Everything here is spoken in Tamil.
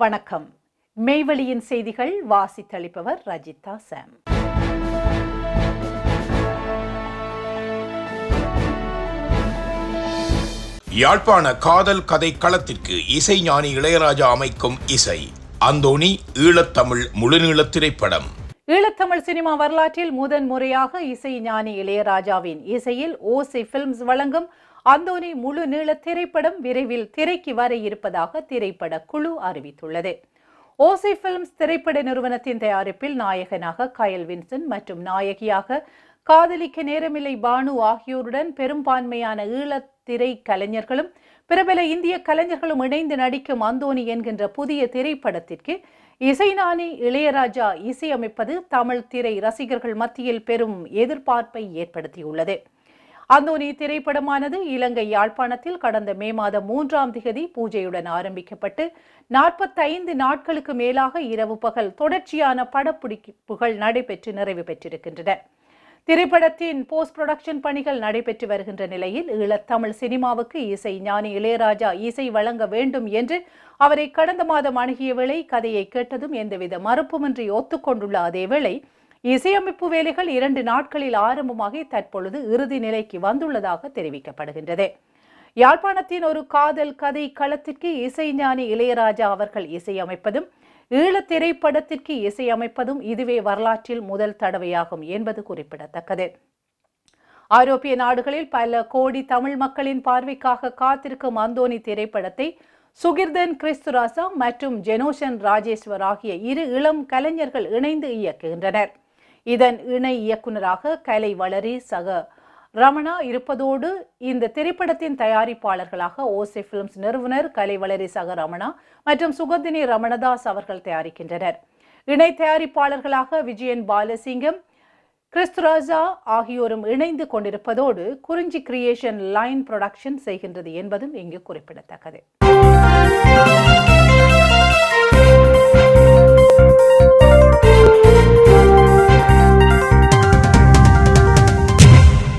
வணக்கம். மெய்வெளியின் செய்திகள் வாசித்தளிப்பவர் ரஜிதா சாம். யாழ்ப்பாண காதல் கதை களத்திற்கு இசை ஞானி இளையராஜா அமைக்கும் இசை அந்தோணி ஈழத்தமிழ் முழுநீள திரைப்படம். ஈழத்தமிழ் சினிமா வரலாற்றில் முதன் முறையாக இசை ஞானி இளையராஜாவின் இசையில் ஓசி பிலிம்ஸ் வழங்கும் அந்தோனி முழு நீள திரைப்படம் விரைவில் திரைக்கு வர இருப்பதாக திரைப்பட குழு அறிவித்துள்ளது. ஓசி பிலிம்ஸ் திரைப்பட நிறுவனத்தின் தயாரிப்பில் நாயகனாக கயல் வின்சன் மற்றும் நாயகியாக காதலிக்க நேரமில்லை பானு ஆகியோருடன் பெரும்பான்மையான ஈழத் திரை கலைஞர்களும் பிரபல இந்திய கலைஞர்களும் இணைந்து நடிக்கும் அந்தோனி என்கின்ற புதிய திரைப்படத்திற்கு இசைஞானி இளையராஜா இசையமைப்பது தமிழ் திரை ரசிகர்கள் மத்தியில் பெரும் எதிர்பார்ப்பை ஏற்படுத்தியுள்ளது. அந்தோனி திரைப்படமானது இலங்கை யாழ்ப்பாணத்தில் கடந்த மே மாதம் மூன்றாம் திகதி பூஜையுடன் ஆரம்பிக்கப்பட்டு நாற்பத்தைந்து நாட்களுக்கு மேலாக இரவு பகல் தொடர்ச்சியான படப்பிடிப்புகள் நடைபெற்று நிறைவு பெற்றிருக்கின்றன. திரைப்படத்தின் போஸ்ட் புரொடக்ஷன் பணிகள் நடைபெற்று வருகின்ற நிலையில் ஈழத்தமிழ் சினிமாவுக்கு இசை ஞானி இளையராஜா இசை வழங்க வேண்டும் என்று அவரை கடந்த மாதம் அணுகிய வேளை கதையை கேட்டதும் எந்தவித மறுப்புமின்றி ஒத்துக்கொண்டுள்ள அதேவேளை இசையமைப்பு வேலைகள் இரண்டு நாட்களில் ஆரம்பமாகி தற்பொழுது இறுதி நிலைக்கு வந்துள்ளதாக தெரிவிக்கப்படுகின்றது. யாழ்ப்பாணத்தின் ஒரு காதல் கதை களத்திற்கு இசைஞானி இளையராஜா அவர்கள் இசையமைப்பதும் ஈழ திரைப்படத்திற்கு இசையமைப்பதும் இதுவே வரலாற்றில் முதல் தடவையாகும் என்பது குறிப்பிடத்தக்கது. ஐரோப்பிய நாடுகளில் பல கோடி தமிழ் மக்களின் பார்வைக்காக காத்திருக்கும் அந்தோனி திரைப்படத்தை சுகிர்தன் கிறிஸ்துராசா மற்றும் ஜெனோஷன் ராஜேஸ்வர் ஆகிய இரு இளம் கலைஞர்கள் இணைந்து இயக்குகின்றனர். இதன் இணை இயக்குனராக கலை வளரி சக ரமணா இருப்பதோடு இந்த திரைப்படத்தின் தயாரிப்பாளர்களாக ஓசே பிலிம்ஸ் நிறுவனர் கலை சக ரமணா மற்றும் சுகந்தினி ரமணதாஸ் அவர்கள் தயாரிக்கின்றனர். இணை தயாரிப்பாளர்களாக விஜயன் பாலசிங்கம் கிறிஸ்துராஜா ஆகியோரும் இணைந்து கொண்டிருப்பதோடு குறிஞ்சி கிரியேஷன் லைன் ப்ரொடக்ஷன் செய்கின்றது என்பதும் இங்கு குறிப்பிடத்தக்கது.